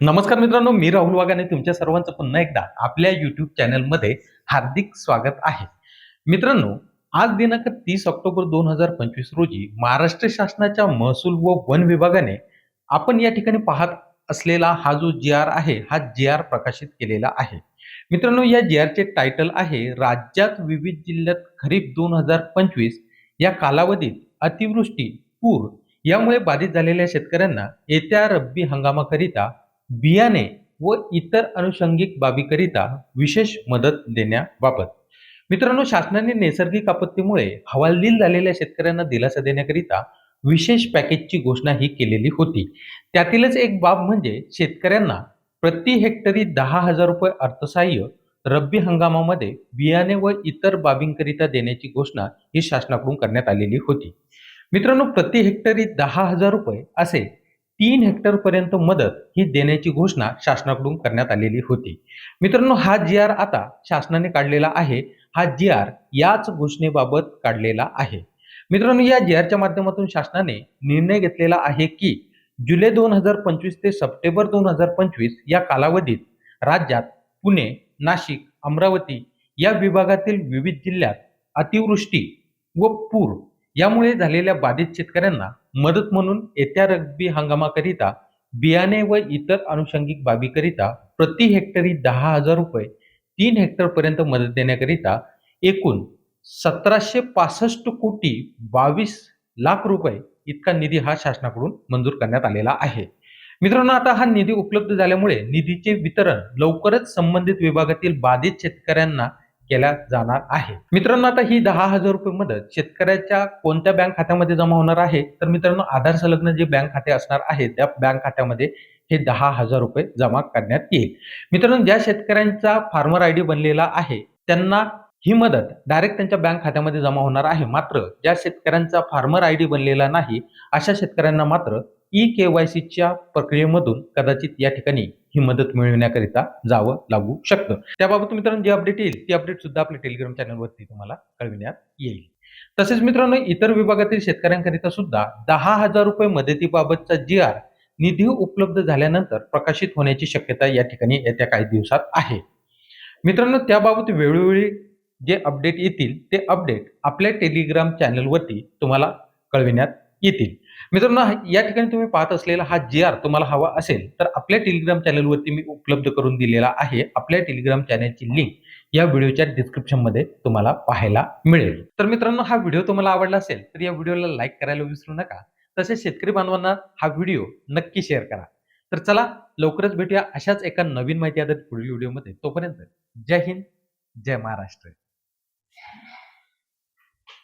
नमस्कार मित्रांनो मी राहुल वाघाने तुमच्या सर्वांचं पुन्हा एकदा आपल्या युट्यूब चॅनलमध्ये हार्दिक स्वागत आहे. मित्रांनो आज दिनांक तीस ऑक्टोबर दोन हजार पंचवीस रोजी महाराष्ट्र शासनाच्या महसूल व वन विभागाने आपण या ठिकाणी पाहत असलेला हा जो जी आर आहे हा जी आर प्रकाशित केलेला आहे. मित्रांनो या जी आरचे टायटल आहे राज्यात विविध जिल्ह्यात खरीप दोन हजार पंचवीस या कालावधीत अतिवृष्टी पूर यामुळे बाधित झालेल्या शेतकऱ्यांना येत्या रब्बी हंगामाकरिता बियाणे व इतर अनुषंगिक बाबीकरिता विशेष मदत देण्याबाबत. मित्रांनो शासनाने नैसर्गिक आपत्तीमुळे हवालदिल झालेल्या शेतकऱ्यांना दिलासा देण्याकरिता विशेष पॅकेजची घोषणा ही केलेली होती. त्यातीलच एक बाब म्हणजे शेतकऱ्यांना प्रति हेक्टरी दहा हजार रुपये अर्थसहाय्य रब्बी हंगामामध्ये बियाणे व इतर बाबींकरिता देण्याची घोषणा ही शासनाकडून करण्यात आलेली होती. मित्रांनो प्रति हेक्टरी दहा हजार रुपये असे तीन हेक्टर पर्यंत मदत ही देण्याची घोषणा शासनाकडून करण्यात आलेली होती. मित्रांनो हा जी आर आता शासनाने काढलेला आहे. हा जी आर याच घोषणेबाबत काढलेला आहे. मित्रांनो या जी आरच्या माध्यमातून शासनाने निर्णय घेतलेला आहे की जुलै दोन हजार पंचवीस ते सप्टेंबर दोन हजार पंचवीस या कालावधीत राज्यात पुणे नाशिक अमरावती या विभागातील विविध जिल्ह्यात अतिवृष्टी व पूर यामुळे झालेल्या बाधित शेतकऱ्यांना मदत म्हणून येत्या रब्बी हंगामाकरिता बियाणे व इतर अनुषंगिक बाबीकरिता प्रति हेक्टरी दहा हजार रुपये तीन हेक्टर पर्यंत मदत देण्याकरिता एकूण सतराशे पासष्ट कोटी बावीस लाख रुपये इतका निधी हा शासनाकडून मंजूर करण्यात आलेला आहे. मित्रांनो आता हा निधी उपलब्ध झाल्यामुळे निधीचे वितरण लवकरच संबंधित विभागातील बाधित शेतकऱ्यांना केल्या जाणार आहे. मित्रांनो आता ही दहा हजार रुपये मदत शेतकऱ्याच्या कोणत्या बँक खात्यामध्ये जमा होणार आहे? तर मित्रांनो आधार संलग्न जे बँक खाते असणार आहे त्या बँक खात्यामध्ये हे दहा हजार रुपये जमा करण्यात येईल. मित्रांनो ज्या शेतकऱ्यांचा फार्मर आय डी बनलेला आहे त्यांना ही मदत डायरेक्ट त्यांच्या बँक खात्यामध्ये जमा होणार आहे. मात्र ज्या शेतकऱ्यांचा फार्मर आय डी बनलेला नाही अशा शेतकऱ्यांना मात्र ई के वाय सीच्या प्रक्रियेमधून कदाचित या ठिकाणी ही मदत मिळविण्याकरिता जावं लागू शकतं. त्याबाबत मित्रांनो जी अपडेट येईल ती अपडेट सुद्धा आपल्या टेलिग्राम चॅनलवरती तुम्हाला कळविण्यात येईल. तसेच मित्रांनो इतर विभागातील शेतकऱ्यांकरिता सुद्धा दहा हजार रुपये मदतीबाबतचा जी आर निधी उपलब्ध झाल्यानंतर प्रकाशित होण्याची शक्यता या ठिकाणी येत्या काही दिवसात आहे. मित्रांनो त्याबाबत वेळोवेळी जे अपडेट येतील ते अपडेट आपल्या टेलिग्राम चॅनलवरती तुम्हाला कळविण्यात येतील. मित्रांनो या ठिकाणी तुम्ही पाहत असलेला हा जी आर तुम्हाला हवा असेल तर आपल्या टेलिग्राम चॅनलवरती मी उपलब्ध करून दिलेला आहे. आपल्या टेलिग्राम चॅनलची लिंक या व्हिडिओच्या डिस्क्रिप्शनमध्ये तुम्हाला पाहायला मिळेल. तर मित्रांनो हा व्हिडिओ तुम्हाला आवडला असेल तर या व्हिडिओला लाईक करायला विसरू नका. तसेच शेतकरी बांधवांना हा व्हिडिओ नक्की शेअर करा. तर चला लवकरच भेटूया अशाच एका नवीन माहिती आधारित पुढील व्हिडिओमध्ये तोपर्यंत जय हिंद जय महाराष्ट्र.